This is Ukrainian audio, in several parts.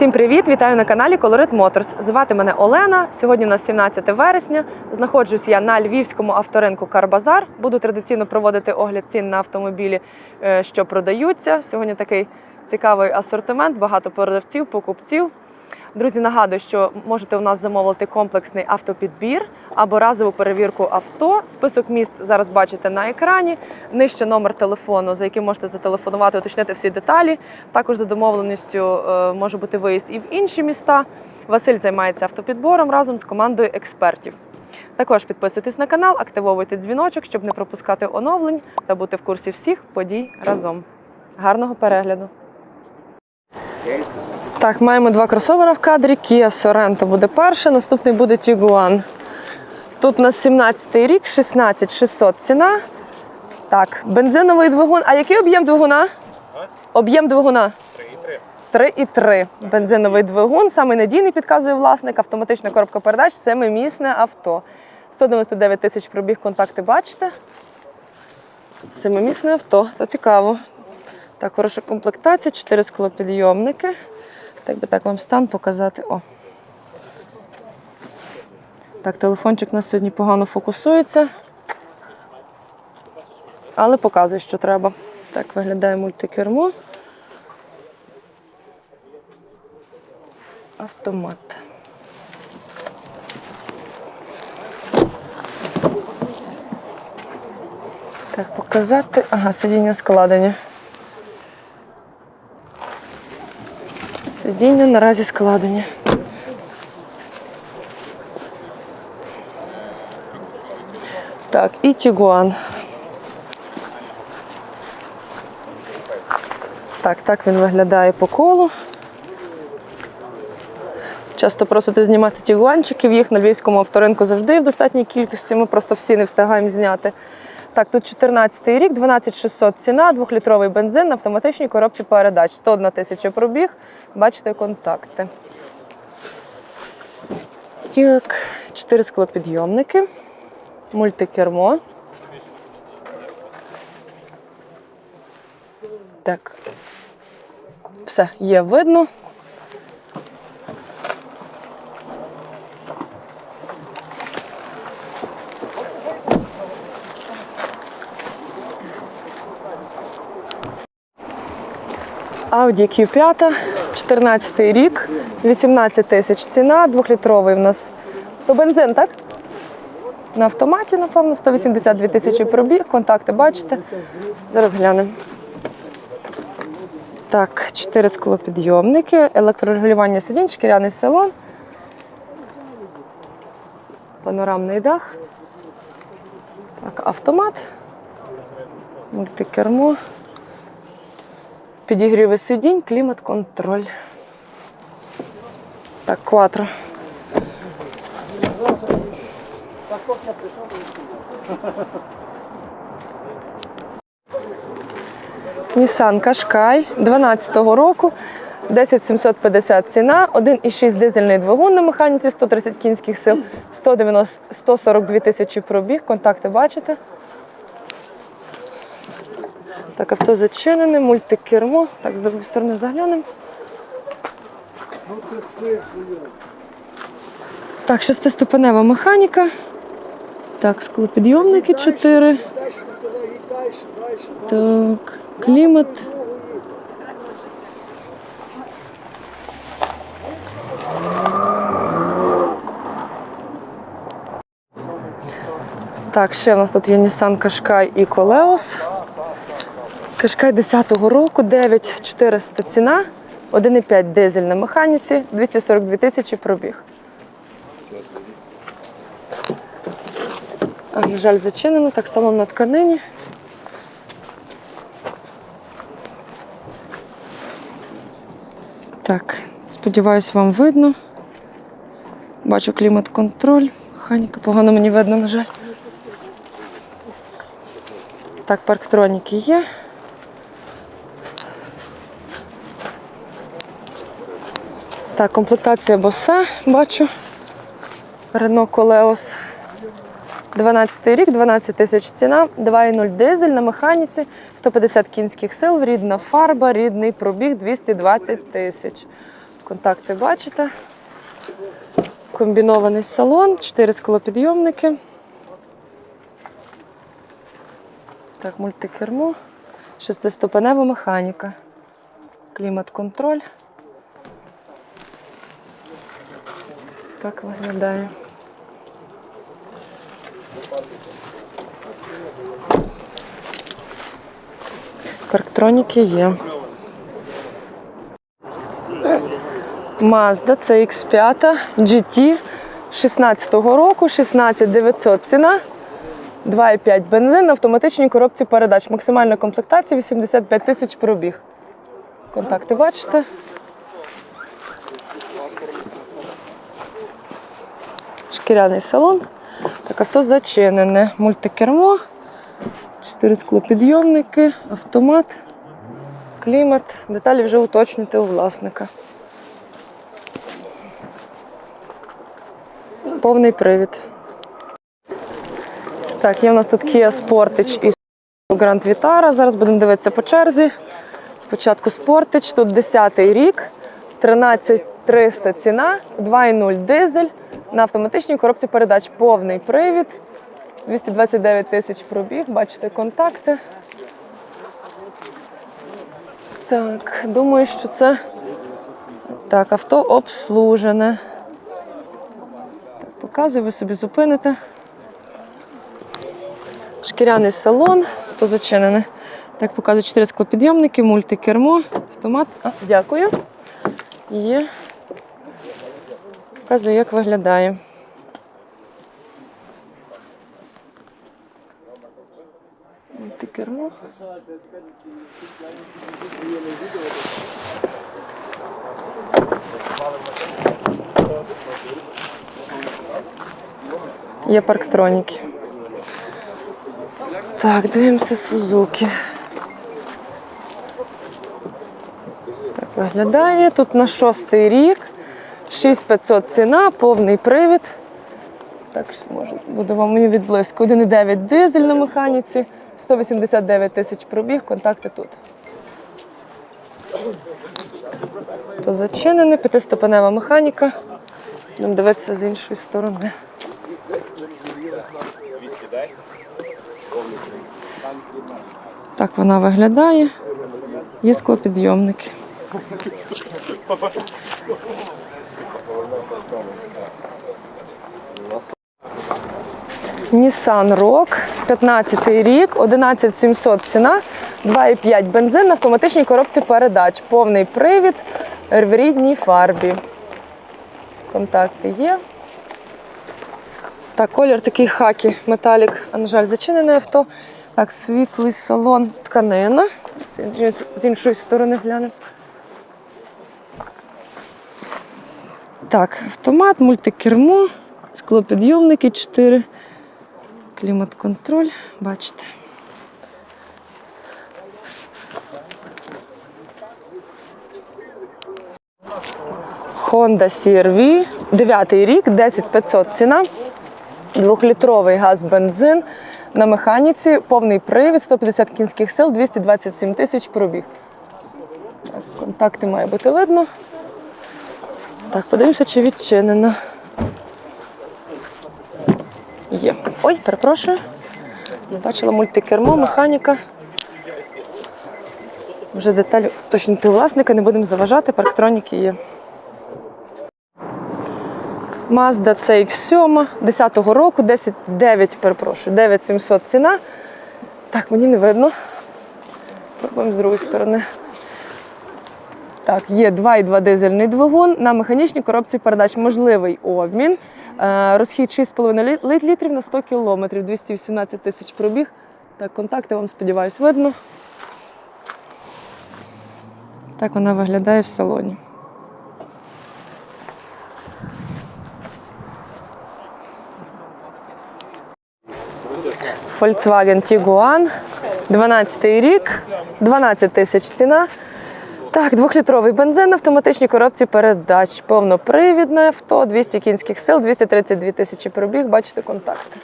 Всім привіт! Вітаю на каналі Colorit Motors. Звати мене Олена. Сьогодні у нас 17 вересня. Знаходжусь я на львівському авторинку Карбазар. Буду традиційно проводити огляд цін на автомобілі, е, що продаються. Сьогодні такий цікавий асортимент, багато продавців, покупців. Друзі, нагадую, що можете у нас замовити комплексний автопідбір або разову перевірку авто. Список міст зараз бачите на екрані. Нижче номер телефону, за яким можете зателефонувати, уточнити всі деталі. Також за домовленістю е, може бути виїзд і в інші міста. Василь займається автопідбором разом з командою експертів. Також підписуйтесь на канал, активовуйте дзвіночок, щоб не пропускати оновлень та бути в курсі всіх подій разом. Гарного перегляду! Так, маємо два кросовера в кадрі. Kia Sorento буде перше, наступний буде Tiguan. Тут у нас 17-й рік, 16600 ціна. Так, бензиновий двигун. А який об'єм двигуна? Об'єм двигуна? 3,3. Бензиновий двигун, самий надійний, підказує власник, автоматична коробка передач, семимісне авто. 199 тисяч пробіг, контакти бачите. Семимісне авто, то цікаво. Так, хороша комплектація, 4 склопідйомники. Так би так вам стан показати. О. Так, телефончик у нас сьогодні погано фокусується. Але показує, що треба. Так, виглядає мультикермо. Автомат. Так, показати. Ага, сидіння складені. Сидіння наразі складені. Так, і Тігуан. Так, так він виглядає по колу. Часто просите знімати тігуанчиків, їх на львівському авторинку завжди в достатній кількості. Ми просто всі не встигаємо зняти. Так, тут 14 рік, 12600 ціна, двохлітровий бензин на автоматичній коробці передач. 101 тисяча пробіг. Бачите контакти. Так, 4 склопідйомники, мультикермо. Так. Все, є видно. Audi Q5, 14 рік, 18 тисяч ціна, двохлітровий в нас. То бензин, так? На автоматі, напевно, 182 тисячі пробіг, контакти бачите. Зараз глянемо. Так, 4 склопідйомники, електрорегулювання сидінь, шкіряний салон, панорамний дах. Так, автомат, мультикермо. Підігріви сидінь, клімат-контроль. Так, кватро. Nissan Qashqai 12-го року, 10750 ціна, 1,6 дизельний двигун на механіці, 130 кінських сил, 190, 142 тисячі пробіг, контакти бачите. Так, авто зачинене, мультикермо. Так, з другої сторони заглянемо. Так, шестиступенева механіка. Так, склопідйомники 4. Так, клімат. Так, ще в нас тут є Nissan Qashqai і Coleos. Кашкай 10-го року, 9400 ціна, 1,5 дизель на механіці, 242 тисячі пробіг. А, на жаль, зачинено, так само на тканині. Так, сподіваюсь, вам видно. Бачу клімат-контроль. Механіка погано мені видно, на жаль. Так, парктроніки є. Так, комплектація босе, бачу. Рено Колеос. 12 рік, 12 тисяч ціна, 2,0 дизель на механіці, 150 кінських сил, рідна фарба, рідний пробіг 220 тисяч. Контакти бачите. Комбінований салон, 4 склопідйомники. Так, мультикермо, шестиступенева механіка, клімат-контроль. Так виглядає. Парктроніки є. Mazda CX5 GT 16-го року, 16900 ціна. 2,5 бензин на автоматичній коробці передач. Максимальна комплектація 85 тисяч пробіг. Контакти бачите. Шкіряний салон. Так, авто зачинене. Мультикермо, 4 склопідйомники, автомат, клімат. Деталі вже уточнюйте у власника. Повний привід. Так, є в нас тут Kia Sportage і Grand Vitara. Зараз будемо дивитися по черзі. Спочатку Sportage, тут 10-й рік, 13300 ціна, 2,0 дизель на автоматичній коробці передач. Повний привід, 229 тисяч пробіг, бачите контакти. Так, думаю, що це так, авто обслужене. Так, показую, ви собі зупините. Шкіряний салон, то зачинене. Так, показую 4 склопідйомники, мультикермо, автомат. А, дякую. Є. Показую, як виглядає. Мультикермо. Є парктроніки. Так, дивимося Сузуки. Так виглядає. Тут на шостий рік. 6500 ціна, повний привід. Так, може, буде вам мені відблизько. 1,9 дизель на механіці, 189 тисяч пробіг, контакти тут. То зачинене, п'ятиступенева механіка. Будемо дивитися з іншої сторони. Так вона виглядає. Є склопідйомники. Nissan Rogue, 15 рік, 11700 ціна, 2,5 бензин на автоматичній коробці передач. Повний привід в рідній фарбі. Контакти є. Так, колір такий хакі, металік, а на жаль, зачинене авто. Так, світлий салон тканина. З іншої сторони глянемо. Так, автомат, мультикермо, склопідйомники 4, клімат-контроль, бачите. Honda CR-V, 9 рік, 10500 ціна. Двохлітровий газ бензин на механіці, повний привід, 150 кінських сил, 227 тисяч пробіг. Так, контакти має бути видно. Так, подивимося, чи відчинено. Є. Ой, перепрошую. Бачила мультикермо, механіка. Вже деталі уточнити у власника, не будемо заважати, парктроніки є. Mazda CX-7 10-го року, 10, 9, перепрошую, 9700 ціна. Так, мені не видно. Пробуємо з другої сторони. Так, є 2,2 дизельний двигун на механічній коробці передач. Можливий обмін. Е, Розхід 6,5 літрів на 100 кілометрів, 218 тисяч пробіг. Так, контакти вам, сподіваюсь, видно. Так вона виглядає в салоні. Volkswagen Tiguan, 12 рік, 12 тисяч ціна. Так, двохлітровий бензин на автоматичній коробці передач. Повнопривідне авто, 200 кінських сил, 232 тисячі пробіг. Бачите контакти.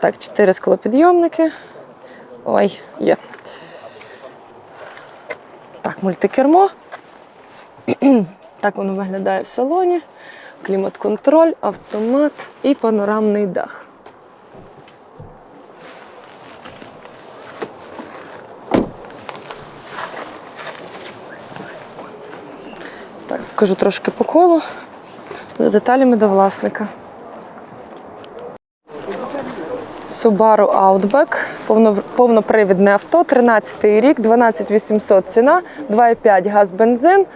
Так, 4 склопідйомники. Ой, є. Так, мультикермо. Так воно виглядає в салоні. Клімат-контроль, автомат і панорамний дах. Так, покажу трошки по колу. За деталями до власника. Subaru Outback, повнопривідне авто, 13 рік, 12800 ціна, 2,5 газ бензин.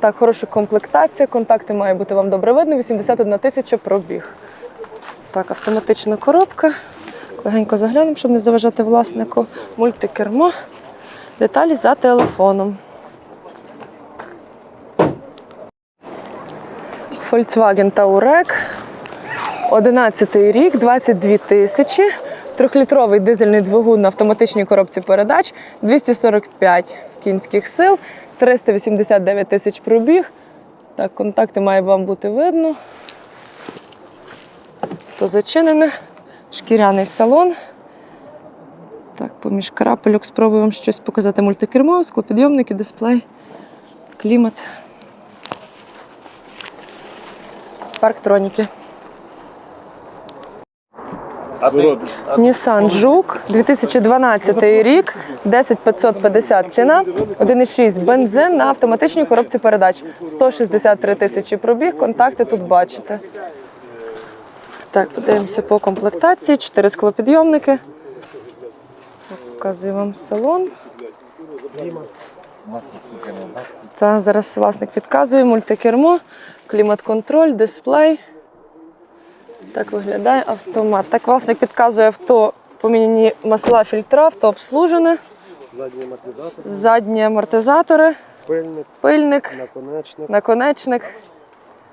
Так, хороша комплектація, контакти має бути вам добре видно, 81 тисяча пробіг. Так, автоматична коробка. Легенько заглянемо, щоб не заважати власнику. Мультикермо. Деталі за телефоном. Volkswagen Touareg. 11 рік, 22 тисячі. Трьохлітровий дизельний двигун на автоматичній коробці передач, 245 кінських сил, 389 тисяч пробіг. Так, контакти має вам бути видно. То зачинене. Шкіряний салон. Так, поміж крапельок спробую вам щось показати. Мультикермо, склопідйомники, дисплей, клімат. Парктроніки. Nissan Жук, 2012 рік, 10550 ціна, 1,6 бензин на автоматичній коробці передач. 163 тисячі пробіг, контакти тут бачите. Так, подивимося по комплектації. Чотири склопідйомники. Показую вам салон. Та зараз власник підказує мультикермо, клімат-контроль, дисплей. Так виглядає автомат. Так власник підказує авто, поміняні масла фільтра, авто обслужене, Задній амортизатор, задні амортизатори, пильник, пильник, наконечник. наконечник.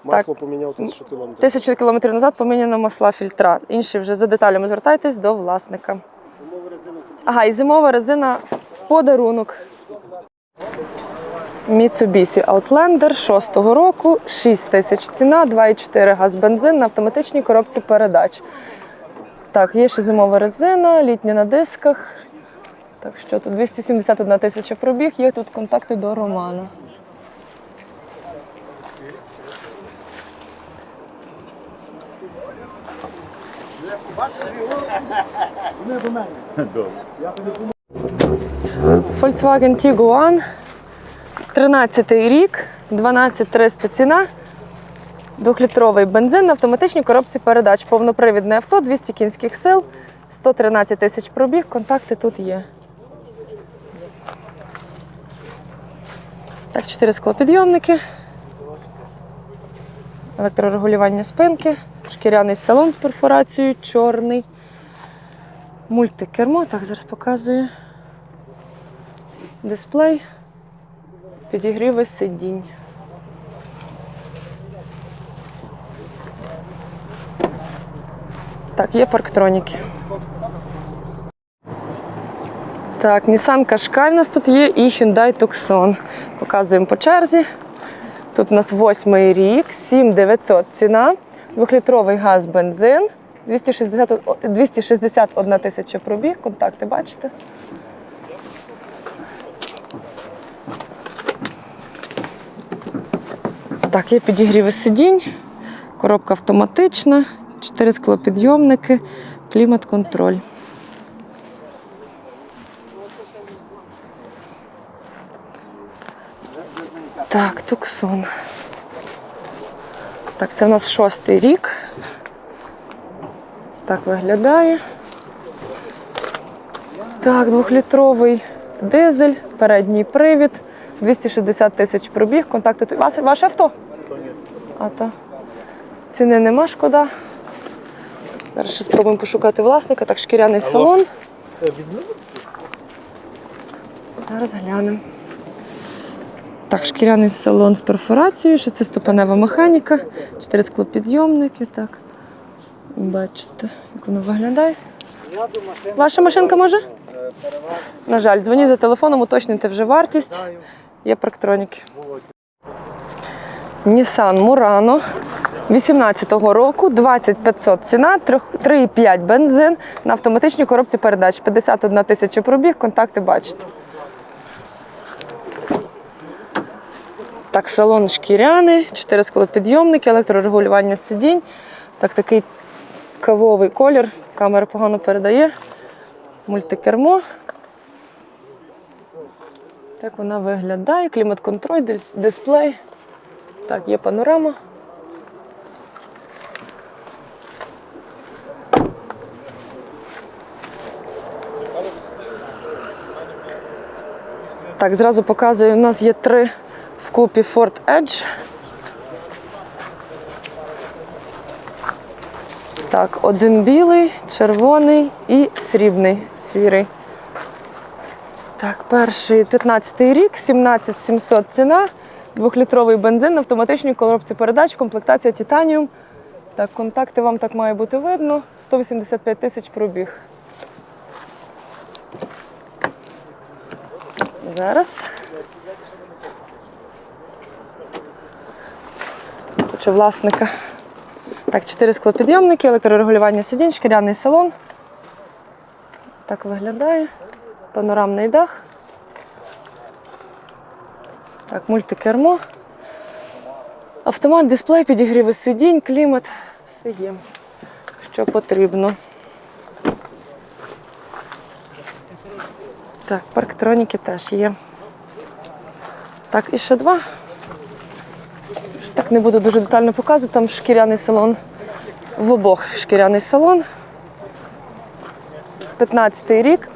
Масло поміняв тисячу кілометрів. Тисячу кілометрів назад поміняно масла фільтра. Інші вже за деталями звертайтесь до власника. Ага, і зимова резина в подарунок. Mitsubishi Outlander 6-го року, 6 тисяч ціна, 2,4 газ бензин на автоматичній коробці передач. Так, є ще зимова резина, літня на дисках. Так що тут 271 тисяча пробіг, є тут контакти до Романа. Volkswagen Tiguan, 13 рік, 12300 ціна. Двохлітровий бензин на автоматичній коробці передач. Повнопривідне авто, 200 кінських сил, 113 тисяч пробіг. Контакти тут є. Так, 4 склопідйомники. Електрорегулювання спинки, шкіряний салон з перфорацією, чорний. Мультикермо, так зараз показую. Дисплей, підігріви сидінь. Так, є парктроніки. Так, Nissan Qashqai у нас тут є і Hyundai Tucson. Показуємо по черзі. Тут у нас восьмий рік, 7900 ціна, двохлітровий газ бензин, 261 тисяча пробіг, контакти бачите? Так, є підігріви сидінь, коробка автоматична, 4 склопідйомники, клімат-контроль. Так, Туксон. Так, це у нас шостий рік. Так виглядає. Так, двохлітровий дизель, передній привід, 260 тисяч пробіг. Контакти ваше авто? А то. Ціни нема, шкода. Зараз ще спробуємо пошукати власника. Так, шкіряний салон. Зараз глянемо. Так, шкіряний салон з перфорацією, шестиступенева механіка, чотири склопідйомники. Так. Бачите, як воно виглядає. Ваша машинка може? На жаль, дзвоніть за телефоном, уточнюйте вже вартість. Є парктроніки. Nissan Murano 18-го року, 2500 ціна, 3,5 бензин на автоматичній коробці передач. 51 тисяча пробіг, контакти бачите. Так, салон шкіряний, 4 склопідйомники, електрорегулювання сидінь. Так, такий кавовий колір. Камера погано передає. Мультикермо. Так вона виглядає. Клімат-контроль, дисплей. Так, є панорама. Так, зразу показую, у нас є три вкупі Ford Edge. Так, один білий, червоний і срібний сірий. Так, перший 15-й рік, 17700 ціна, двохлітровий бензин на автоматичній коробці передач, комплектація титаніум. Так, контакти вам так має бути видно. 185 тисяч пробіг. Зараз. Хочу власника. Так, чотири склопідйомники, електрорегулювання сидінь, шкіряний салон. Так виглядає. Панорамний дах. Так, мультикермо. Автомат, дисплей, підігріви сидінь, клімат. Все є, що потрібно. Так, парктроніки теж є. Так, і ще два. Так не буду дуже детально показувати. Там шкіряний салон. В обох шкіряний салон. 15-й рік.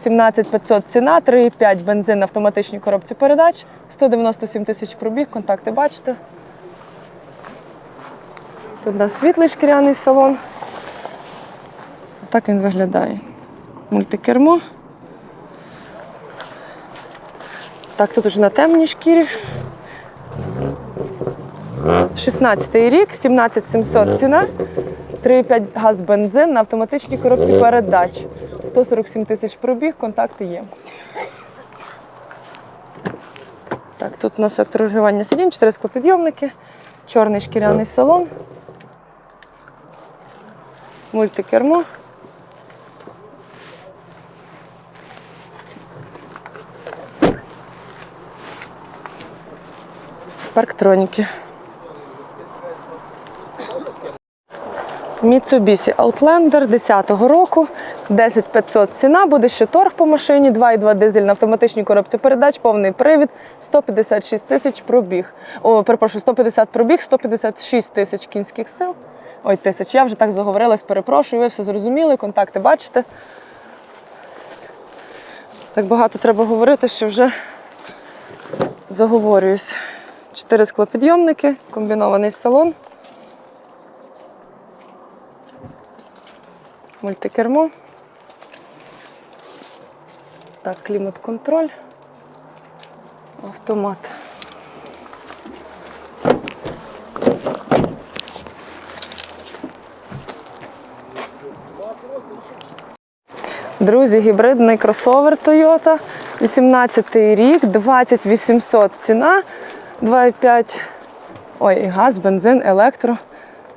17500 ціна, 3,5 бензин на автоматичній коробці передач, 197 тисяч пробіг, контакти бачите. Тут у нас світлий шкіряний салон. Так він виглядає. Мультикермо. Так, тут уже на темній шкірі. 16 й рік, 17700 ціна, 3,5 газ бензин на автоматичній коробці передач. 147 тисяч пробіг, контакти є. Так, тут у нас електрорегулювання сидінь, 4 склопідйомники, чорний шкіряний салон, мультикермо. Парктроніки. Mitsubishi Outlander 10-го року, 10500 ціна, буде ще торг по машині, 2,2 дизель на автоматичній коробці передач, повний привід, 156 тисяч пробіг. О, перепрошую, 150 пробіг, 156 тисяч кінських сил. Ой, тисяч. Я вже так заговорилась, перепрошую, ви все зрозуміли, контакти бачите. Так багато треба говорити, що вже заговорююсь. Чотири склопідйомники, комбінований салон. Мультикермо. Так, клімат-контроль. Автомат. Друзі, гібридний кросовер Toyota. 18 рік, 20800 ціна, 2,5. Ой, газ, бензин, електро.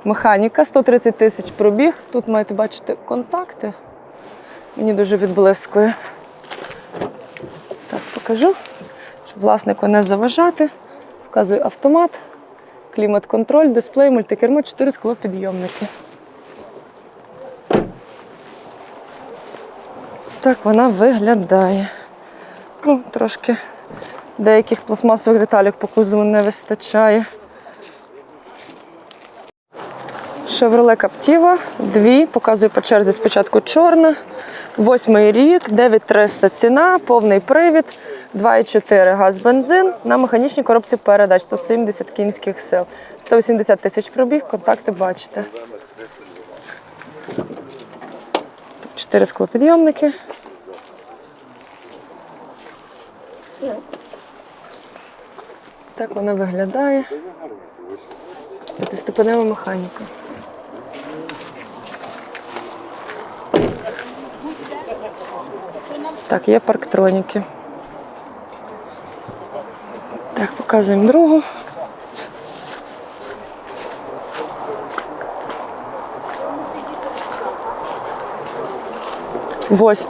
Механіка 130 тисяч пробіг. Тут маєте бачити контакти. Мені дуже відблискує. Покажу, щоб власнику не заважати. Показую автомат, клімат-контроль, дисплей, мультикермо, 4 склопідйомники. Так вона виглядає. Ну, трошки деяких пластмасових деталей по кузову не вистачає. Chevrolet Captiva, дві, показую по черзі спочатку чорна. Восьмий рік, 9300 ціна, повний привід, 2,4 газ бензин на механічній коробці передач, 170 кінських сил. 180 тисяч пробіг, контакти бачите. Чотири склопідйомники. Так вона виглядає. П'ятиступенева механіка. Так, є парктроніки. Так, показуємо другу.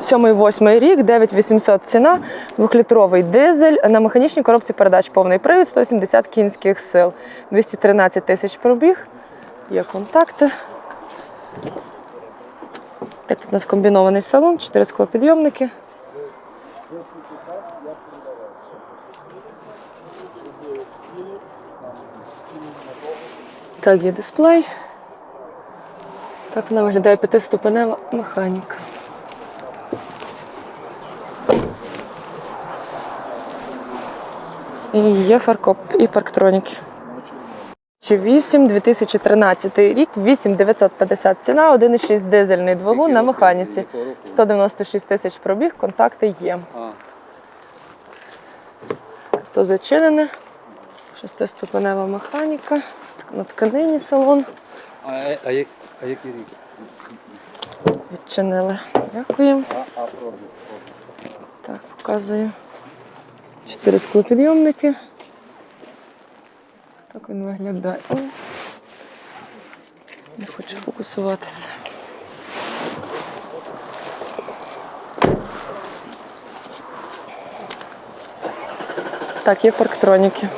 Сьомий восьмий рік, 9800 ціна, двохлітровий дизель на механічній коробці передач повний привід, 170 кінських сил, 213 тисяч пробіг. Є контакти. Так, тут у нас комбінований салон, 4 склопідйомники. Так, є дисплей. Так вона виглядає п'ятиступенева механіка. І є фаркоп і парктроніки. 8 2013 рік, 8950 ціна, 1,6 дизельний двигун на механіці. 196 тисяч пробіг, контакти є. Авто зачинене. Шестиступенева механіка. На тканині салон. а, а, як, а який рік? Відчинили. Дякуємо. А, а пробіг. Так, показую. Чотири склопідйомники. Так він виглядає. Ой. Не хочу фокусуватися. Так, є парктроніки.